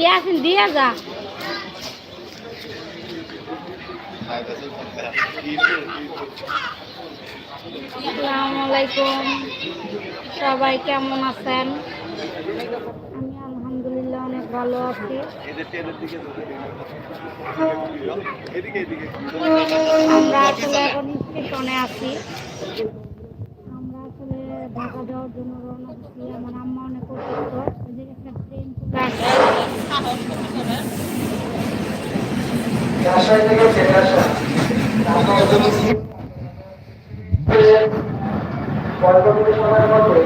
ইয়াসিন দিয়া যা আসসালামু আলাইকুম। সবাই কেমন আছেন? আমি আলহামদুলিল্লাহ অনেক ভালো আছি। আমরা আসলে এখন স্টেশনে আছি। আমরা আসলে ঢাকা যাওয়ার জন্য রওনা দিচ্ছি আমার আম্মা অনেক অসুস্থ। ওই একটা ট্রেন পরবর্তী সময়ের মধ্যে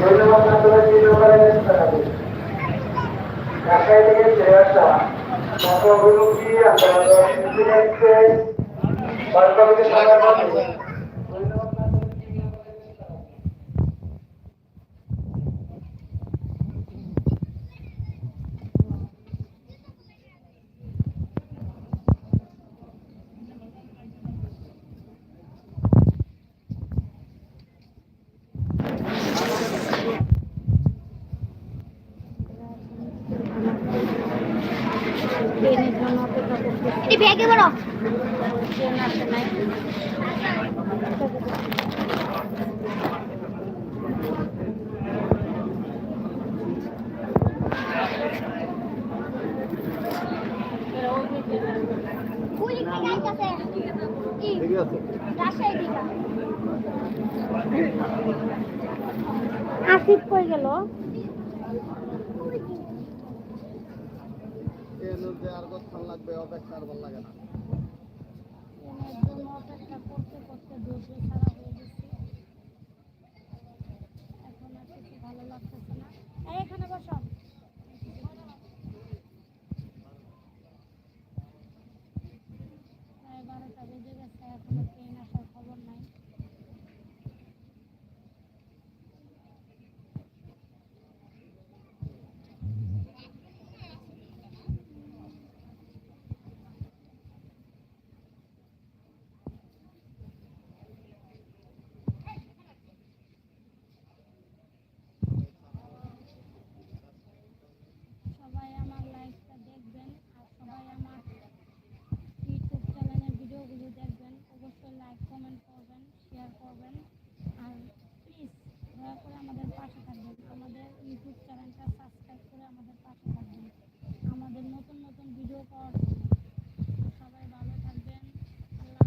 ধন্যবাদ আন্দোলন দীর্ঘকালীন স্থানাবে রাজশাহী থেকে ফিরে আসা আন্দোলন ইন্সিডেন্টে ট্রেনের জন্য অপেক্ষা করতেছি ব্যাগে বড় ট্রেন আসে নাই কুলি কি যাইতাছে কি যে আর কতক্ষণ লাগবে অপেক্ষা আর ভালো লাগে না ট্রেনের জন্য অপেক্ষা করতে করতে ধৈর্য ছাড়া হয়ে গেছে এখন আর কিছু ভালো লাগতেছে না এই এখানে বসো প্রায় বারোটা বেজে গেছে এখনও ট্রেন আসার খবর নাই সবাই আমার লাইভটা দেখবেন আর সবাই আমার ইউটিউব চ্যানেলের ভিডিওগুলো দেখবেন অবশ্যই লাইক কমেন্ট করবেন শেয়ার করবেন। আর প্লিজ দয়া করে আমাদের পাশে থাকবেন। আমাদের ইউটিউব চ্যানেলটা সাবস্ক্রাইব করে আমাদের পাশে থাকবেন। আমাদের নতুন নতুন ভিডিও পাওয়ার জন্য। সবাই ভালো থাকবেন। আল্লাহ